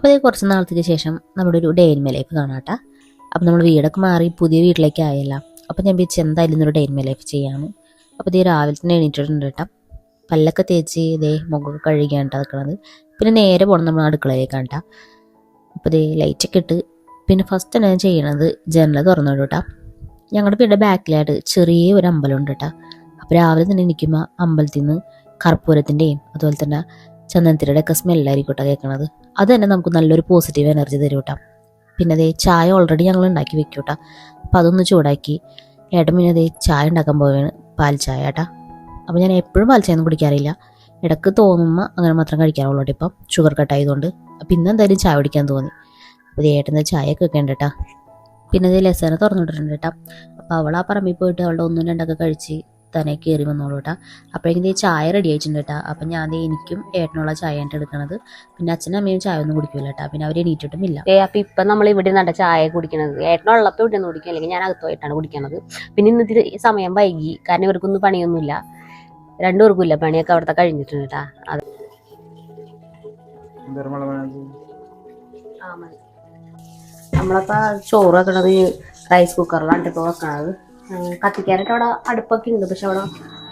അപ്പോൾ ഇത് കുറച്ച് നാളത്തേക്ക് ശേഷം നമ്മുടെ ഒരു ഡേ ഇൻ മൈ ലൈഫ് കാണാട്ടാ അപ്പോൾ നമ്മൾ വീടൊക്കെ മാറി പുതിയ വീട്ടിലേക്ക് ആയല്ല. അപ്പോൾ ഞാൻ വിളിച്ച് എന്തായാലും ഇന്നൊരു ഡേ ഇൻ മൈ ലൈഫ് ചെയ്യാമെന്ന് അപ്പോൾ ഇത് രാവിലെ തന്നെ എണീറ്റിട്ടുണ്ട് കേട്ടോ. പല്ലൊക്കെ തേച്ച് ഇതേ മുഖമൊക്കെ കഴുകിയാണ് നിൽക്കണത് പിന്നെ നേരെ പോകണം നമ്മൾ അടുക്കളയിലേക്കാണ് കേട്ടോ അപ്പോൾ ഇതേ ലൈറ്റൊക്കെ ഇട്ട് പിന്നെ ഫസ്റ്റ് തന്നെ ഞാൻ ചെയ്യണത് ജനൽ തുറന്നു കേട്ടോ. ഞങ്ങളുടെ വീടിന്റെ ബാക്കിലായിട്ട് ചെറിയ ഒരു അമ്പലമുണ്ട് കേട്ടോ. അപ്പോൾ രാവിലെ തന്നെ നിൽക്കുമ്പോൾ അമ്പലത്തിൽ നിന്ന് കർപ്പൂരത്തിന്റെയും അതുപോലെ തന്നെ ചന്ദനത്തിന്റെ ഒക്കെ സ്മെല്ലായിരിക്കും കേൾക്കണത് അത് തന്നെ നമുക്ക് നല്ലൊരു പോസിറ്റീവ് എനർജി തരും കേട്ടോ പിന്നെ അതേ ചായ ഓൾറെഡി ഞങ്ങൾ ഉണ്ടാക്കി വെക്കും കേട്ടോ അപ്പം അതൊന്ന് ചൂടാക്കി. ഏട്ടൻ പിന്നെ അതേ ചായ ഉണ്ടാക്കാൻ പോവുകയാണ് പാൽ ചായ കേട്ടോ അപ്പോൾ ഞാൻ എപ്പോഴും പാൽ ചായ ഒന്നും കുടിക്കാറില്ല. ഇടയ്ക്ക് തോന്നുമ്പോൾ അങ്ങനെ മാത്രം കഴിക്കാറുള്ളൂ ഇപ്പം. ഷുഗർ കട്ടായതുകൊണ്ട് അപ്പം ഇന്ന് എന്തായാലും ചായ കുടിക്കാൻ തോന്നി. അപ്പോൾ ഏട്ടന്റെ ചായയൊക്കെ വെക്കേണ്ട കേട്ടോ പിന്നെ ഇത് ലെസനെ തുറന്നിട്ടിട്ടുണ്ട് കേട്ടോ അപ്പോൾ അവൾ ആ പറമ്പിൽ പോയിട്ട് അവളുടെ ഒന്നും രണ്ടൊക്കെ കഴിച്ച് തന്നെ കയറി വന്നോളൂ കേട്ടോ അപ്പോഴേക്കും ദേ ചായ റെഡി ആയിട്ടുണ്ട് കേട്ടോ അപ്പം ഞാൻ ദേ എനിക്കും ഏട്ടനുള്ള ചായ ആയിട്ട് എടുക്കണത് പിന്നെ അച്ഛനും അമ്മയും ചായ ഒന്നും കുടിക്കില്ല കേട്ടോ പിന്നെ അവർ എണീറ്റിട്ടും ഇല്ല. ഏ അപ്പം ഇപ്പം നമ്മൾ ഇവിടെ നിന്നാണ് ചായ കുടിക്കണത്. ഏട്ടനുള്ളപ്പോൾ ഇവിടെ നിന്ന് കുടിക്കും. അല്ലെങ്കിൽ ഞാൻ അകത്തുമായിട്ടാണ് കുടിക്കണത്. പിന്നെ ഇന്നത്തെ സമയം വൈകി. കാരണം ഇവർക്കൊന്നും പണിയൊന്നുമില്ല. രണ്ടുപേർക്കും ഇല്ല. പണിയൊക്കെ അവിടുത്തെ കഴിഞ്ഞിട്ടുണ്ട് കേട്ടാ അത് നമ്മളപ്പോ ചോറ് വെക്കണത് റൈസ് കുക്കറിലാണ് ഇപ്പൊ വെക്കണത്. കത്തിക്കാനായിട്ട് അവിടെ അടുപ്പൊക്കെ ഉണ്ട് പക്ഷെ അവിടെ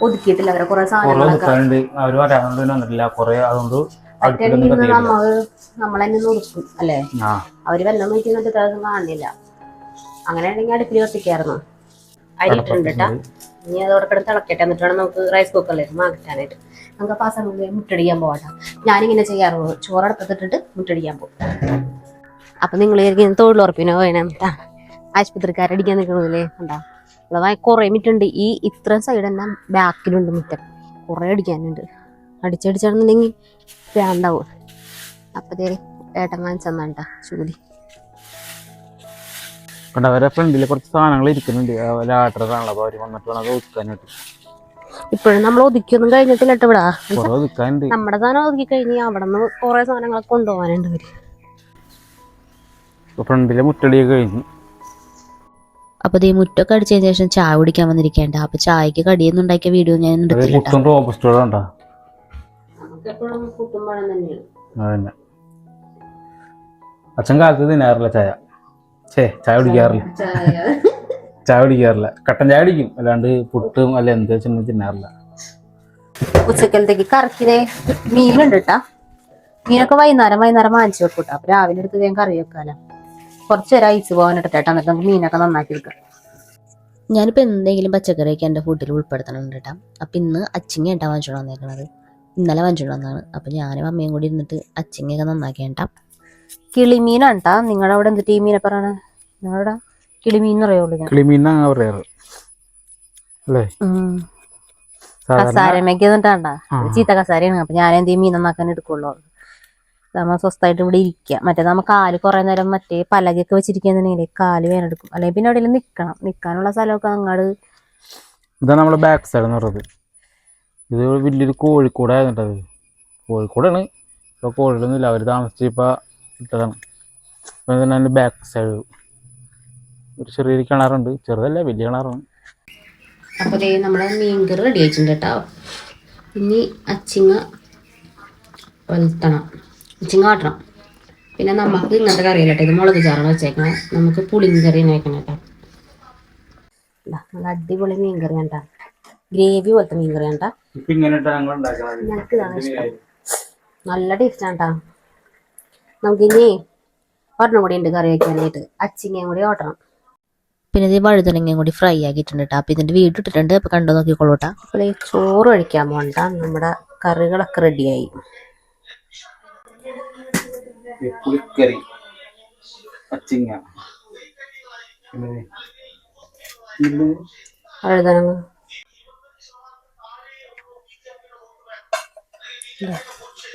ഒതുക്കിയിട്ടില്ല. അവരെ കുറെ സാധനങ്ങളൊക്കെ ഒറ്റയടിക്ക് നമ്മളെന്നെ ഒതുക്കും അല്ലേ? അവർ വെള്ളം നോക്കിയിട്ട് ദിവസം കാണില്ല അങ്ങനെയാണെങ്കിൽ അടുപ്പിൽ കത്തിക്കായിരുന്നു. അരിട്ടുണ്ട് കേട്ടാ. ഇനി അതോടെ കിടന്ന് തിളക്കട്ടെ. എന്നിട്ട് വേണം നമുക്ക് റൈസ് കുക്കറിലേക്ക് മാറ്റാനായിട്ട്. നമുക്ക് അപ്പോൾ ആ സമയം മുട്ടടിക്കാൻ പോകട്ടെ ഞാനിങ്ങനെ ചെയ്യാറുള്ളൂ. ചോറടുത്തിട്ടിട്ട് അടുപ്പത്തിട്ടിട്ട് മുട്ടടിക്കാൻ പോകും അപ്പൊ നിങ്ങൾ തൊഴിലുറപ്പിനോ വേണം. ട്ടാ. ആശുപത്രിക്കാരടിക്കാൻ നിൽക്കുന്നില്ലേ കണ്ടാ? ഇവിടെ കുറേ മിറ്റുണ്ട്. ഈ ഇത്ര സൈഡ് തന്നെ ബാക്കിലുണ്ട് മുറ്റം. കുറേ അടിക്കാനുണ്ട്. അടിച്ചടിച്ചാണെന്നുണ്ടെങ്കിൽ വേണ്ടാവും അപ്പത്തേ ഏട്ടൻ ചെന്നാണ്ട ചൂലി കണ്ട അവരെ ഫ്രണ്ടിൽ കുറച്ച് സാധനങ്ങൾ ഇരിക്കുന്നുണ്ട്. ലാട്ടറാണല്ലോ അപ്പോൾ അവർ വന്നിട്ട് വേണം അത് ഒതുക്കാനായിട്ട്. ഇപ്പോഴും നമ്മൾ ഒതുക്കിയൊന്നും കഴിഞ്ഞിട്ടില്ല കേട്ടോ ഇവിടെ. നമ്മുടെ സാധനം ഒതുക്കി കഴിഞ്ഞ് അവിടെ നിന്ന് കൊറേ സാധനങ്ങളൊക്കെ കൊണ്ടുപോകാനുണ്ട് ഇപ്പൊ ഫ്രണ്ടിലെ മുറ്റടിയൊക്കെ കഴിഞ്ഞു. അപ്പോൾ ഈ മുറ്റൊക്കെ അടിച്ചതിന് ശേഷം ചായ കുടിക്കാൻ വന്നിരിക്കേണ്ട അപ്പോൾ ചായക്ക് കടിയൊന്നും ഉണ്ടാക്കിയ വീഡിയോ ഞാൻ എടുത്തില്ല. അച്ഛൻ കാലത്ത് തിന്നാറില്ല ചായ. ഛേ ചായ കുടിക്കാറില്ല. ചായ കുടിക്കാറില്ല. കട്ടൻ ചായ കുടിക്കും. അല്ലാണ്ട് പുട്ടും അല്ല എന്ത് വെച്ചിട്ടുണ്ടെങ്കിൽ തിന്നാറില്ല. ഉച്ചക്കലത്തേക്ക് കറക്കിനെ മീനുണ്ട് കേട്ടാ മീനൊക്കെ വൈകുന്നേരം വൈകുന്നേരം വാങ്ങിച്ചു വെക്കൂട്ടാ. അപ്പൊ രാവിലെ എടുത്ത് ഞാൻ കറി വെക്കാലോ. കുറച്ച് നേരം ഐസ് പോകാനിട്ട് ചേട്ടാ എന്നിട്ട് നമുക്ക് മീനൊക്കെ നന്നാക്കി എടുക്കാം. ഞാനിപ്പോൾ എന്തെങ്കിലും പച്ചക്കറിയൊക്കെ എന്റെ ഫുഡിൽ ഉൾപ്പെടുത്തണുണ്ട് കേട്ടോ. അപ്പം ഇന്ന് അച്ചിങ്ങ ഏട്ടാ വാങ്ങിച്ചോണ്ട് വന്നേക്കണത്. ഇന്നലെ വാങ്ങിച്ചോണ്ട് വന്നതാണ്. അപ്പം ഞാനും അമ്മയും കൂടി ഇരുന്നിട്ട് അച്ചിങ്ങയൊക്കെ നന്നാക്കി കേട്ടാ. കിളിമീനാണ് കേട്ടാ നിങ്ങളുടെ അവിടെ എന്തിട്ട് ഈ മീനെ പറയണേ? നിങ്ങളുടെ കിളിമീൻ എന്ന് പറയുള്ളൂ ഞാൻ. കിളിമീനാണ് പറയാറ്. അല്ലേ? സാധാരണ കസാരമൊക്കെ എന്നിട്ടാണ്ടാ ആ. ചീത്ത കസാരയാണ്. അപ്പൊ ഞാൻ എന്ത് മീൻ നന്നാക്കാൻ എടുക്കുള്ളൂ. നമ്മ സ്വസ്ഥമായിട്ട് ഇവിടെ ഇരിക്കുക മറ്റേ നമ്മൾ കാൽ കുറേ നേരം മറ്റേ പലകയൊക്കെ വെച്ചിരിക്കുന്നുണ്ടെങ്കിൽ കാൽ വേനെടുക്കും അല്ലെങ്കിൽ പിന്നെ എവിടെയെങ്കിലും നിൽക്കണം നിൽക്കാനുള്ള സ്ഥലമൊക്കെ അങ്ങോട്ട് ഇതാണ് നമ്മുടെ ബാക്ക് സൈഡ് എന്ന് പറയുന്നത് ഇത് വലിയൊരു കോഴിക്കോടായിരുന്നു അത്. കോഴിക്കോടാണ്. ഇപ്പോൾ കോഴിക്കൊന്നുമില്ല അവർ താമസിച്ച് ഇപ്പോൾ ഇട്ടതാണ്. അപ്പോൾ തന്നെ അതിന്റെ ബാക്ക് സൈഡ് ഒരു ചെറിയൊരു കിണറുണ്ട്. ചെറുതല്ല വലിയ കിണറാണ്. അപ്പോൾ ദേ നമ്മുടെ മീൻകറി റെഡി ആയിട്ടുണ്ട് കേട്ടോ. ഇനി അച്ചിങ്ങ വലുത്തണം. അച്ചിങ്ങ കാട്ടണം. പിന്നെ നമുക്ക് ഇങ്ങനത്തെ കറിയല്ല കേട്ടോ ഇത് മുളക് ചാറാണ് വെച്ചേക്കണേ. നമുക്ക് പുളിങ്കറി വെക്കണം കേട്ടോ. നല്ല അടിപൊളി മീൻകറി കേട്ടാ. ഗ്രേവി പോലത്തെ മീൻ കറി ഉണ്ടാക്കുന്നത് ഞങ്ങൾക്ക് ഇതാണ് ഇഷ്ടം. നല്ല ടേസ്റ്റാണ് കേട്ടാ. നമുക്കിനി ഒരെണ്ണം കൂടി ഉണ്ട് കറി വെക്കാനായിട്ട്. അച്ചിങ്ങയും കൂടി ഓട്ടണം. പിന്നെ ഇത് വഴുതനങ്ങയും കൂടി ഫ്രൈ ആക്കിയിട്ടുണ്ട് കേട്ടോ. അപ്പം ഇതിന്റെ വീഡിയോ ഇട്ടിട്ടുണ്ട്. അപ്പോൾ കണ്ടു നോക്കിക്കോളൂട്ടാ അപ്പോൾ ഈ ചോറ് കഴിക്കാൻ പോണ്ട നമ്മുടെ കറികളൊക്കെ റെഡിയായി പുളിക്കറി അച്ചിങ്ങ വഴുതനങ്ങ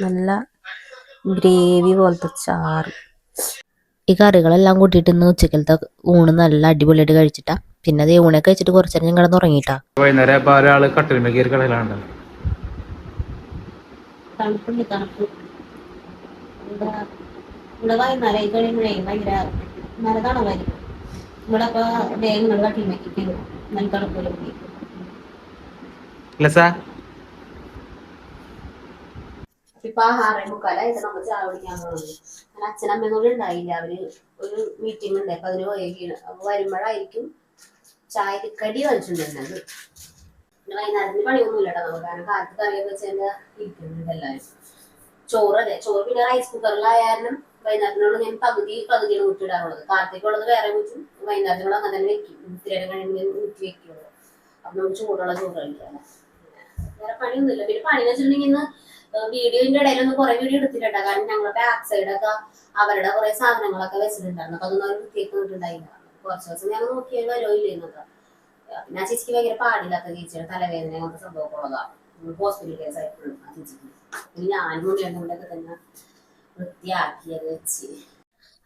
നല്ല ഗ്രേവി പോലത്തെ ചാറ്. ഈ കറികളെല്ലാം കൂട്ടിയിട്ട് ഇന്ന് ഉച്ചക്കലത്തെ ഊണ് നല്ല അടിപൊളിയായിട്ട് കഴിച്ചിട്ടാ. പിന്നെ അത് ഊണൊക്കെ കഴിച്ചിട്ട് കുറച്ചു നേരം ഞങ്ങളെ തുടങ്ങിട്ടാ വൈകുന്നേരം കട്ടിലുമേ കയറി തണുപ്പുണ്ട് തണുപ്പ്. ഇവിടെ നരയി കഴിയുമ്പോഴേ ഭയങ്കര നല്ല തണവായിരിക്കും ഇവിടെ ഇപ്പൊ വേഗം നിങ്ങൾ കട്ടി വെക്കിട്ട് സാ. ഇപ്പൊ ആറേ മുക്കാലായിട്ട് നമ്മൾ ചായ കുടിക്കാൻ പോകുന്നത്. അങ്ങനെ അച്ഛനമ്മയും കൂടെ ഉണ്ടായില്ല? അവർ ഒരു മീറ്റിംഗ് ഉണ്ട്. അപ്പൊ അതിന് പോയേക്കാണ് അപ്പൊ വരുമ്പോഴായിരിക്കും ചായക്ക് കടി വാങ്ങിച്ചിട്ടുണ്ടായിരുന്നത് പിന്നെ വൈകുന്നേരത്തിന് പണിയൊന്നുമില്ല കേട്ടോ നമുക്ക്. കാരണം കാലത്ത് കറിയൊക്കെ വെച്ചാൽ ഇരിക്കുന്നുണ്ട് എല്ലാവരും. ചോറ് അതെ ചോറ് പിന്നെ റൈസ് കുക്കറിലായാലും വൈകുന്നേരത്തിനുള്ള ഞാൻ പകുതി പകുതിയാണ് ഊറ്റിയിടാറുള്ളത് കാലത്തേക്കുള്ളത് വേറെ ഊറ്റും വൈകുന്നേരത്തിനുള്ള അങ്ങനെ തന്നെ വെക്കും. ഇത്തിരി കഴിഞ്ഞ് ഊറ്റി വെക്കുള്ളൂ അപ്പൊ നമുക്ക് ചൂടുള്ള ചോറ് കഴിക്കാം വേറെ പണിയൊന്നുമില്ല. പിന്നെ പണി വെച്ചിട്ടുണ്ടെങ്കിൽ ഇന്ന് വീഡിയോന്റെ ഇടയിലൊന്നും കുറെ വീഡിയോ എടുത്തിട്ടുണ്ട്. കാരണം ഞങ്ങളുടെ ബാക്ക് സൈഡൊക്കെ അവരുടെ കുറെ സാധനങ്ങളൊക്കെ വെച്ചിട്ടുണ്ടായിരുന്നു. അപ്പൊ അതൊന്നും അവർ വൃത്തിയൊക്കെ നിന്നിട്ടുണ്ടായില്ല കുറച്ച് ദിവസം ഞങ്ങൾ നോക്കിയാൽ വരുമോ ഇല്ലെന്നൊക്കെ പിന്നെ ആ ചേച്ചിക്ക് ഭയങ്കര പാടില്ലാത്ത ചേച്ചിയുടെ തലവേദന അങ്ങനത്തെ സംഭവമൊക്കെ ഉള്ളതാണ്. ഹോസ്പിറ്റൽ കേസ് ആ ചേച്ചിക്ക് പിന്നെ ഇവിടെയൊക്കെ തന്നെ വൃത്തിയാക്കിയത് വെച്ച്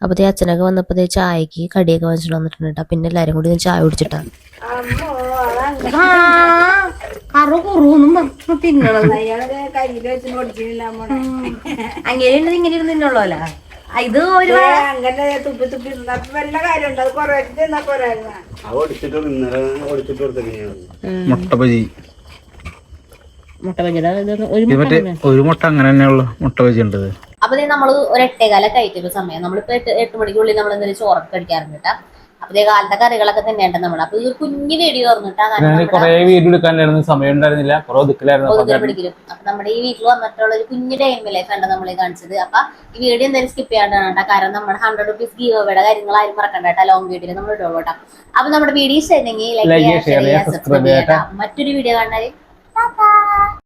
അപ്പൊ അച്ഛനൊക്കെ വന്നപ്പോ ദേ ചായക്ക് കടിയൊക്കെ വാങ്ങിച്ചിട്ട് വന്നിട്ടുണ്ട് പിന്നെ എല്ലാരും കൂടി ഒന്ന് ചായ കുടിച്ചിട്ടാ. അങ്ങനെ ഇങ്ങനെ ഇത് ഒരു അങ്ങനെ തുപ്പി തുപ്പി തിന്നാ. അപ്പൊ വല്ല കാര്യമുണ്ട്? അത് കൊറേ തിന്നാ പോരാ മുട്ട മുട്ട ബജിയുടെ ഒരു മുട്ട അങ്ങനെ തന്നെയുള്ള മുട്ട ബജി ഉണ്ട് അപ്പൊ നമ്മൾ നമ്മൾ ഒരു എട്ടേകാല കഴിക്കുന്ന സമയം. നമ്മളിപ്പോ എട്ട് എട്ട് മണിക്കുള്ളിൽ നമ്മൾ എന്തെങ്കിലും ചോറൊക്കെ കഴിക്കാറുണ്ട് കേട്ടാ അപ്പൊ ദേ കാലത്തെ കറികളൊക്കെ തന്നെയുണ്ട് നമ്മൾ അപ്പൊ ഇത് കുഞ്ഞു വീഡിയോ കുറെ വീഡിയോ എടുക്കാനായിരുന്നു സമയം ഉണ്ടായിരുന്നില്ല. കുറെ ഒതുക്കലായിരുന്നു. അപ്പൊ പിടിക്കലും. അപ്പൊ നമ്മുടെ ഈ വീട്ടിൽ വന്നിട്ടുള്ള ഒരു കുഞ്ഞു ഡേ നമ്മൾ ആണ് നമ്മളെ കാണിച്ചത്. അപ്പൊ ഈ വീഡിയോ എന്തായാലും സ്കിപ്പ് ചെയ്യാണ്ടാണ് കേട്ടോ കാരണം നമ്മുടെ ഹൺഡ്രഡ് റുപ്പീസ് ഗീവയുടെ കാര്യങ്ങൾ ആരും മറക്കണ്ട കേട്ടോ ലോങ് വീഡിയോ നമ്മൾ ഇടുള്ളൂ കേട്ടോ അപ്പൊ നമ്മുടെ വീഡിയോ ഇഷ്ടമായിരുന്നെങ്കിൽ ലൈക്ക് ചെയ്യുക, സബ്സ്ക്രൈബ് ചെയ്യാം. മറ്റൊരു വീഡിയോ കാണാൻ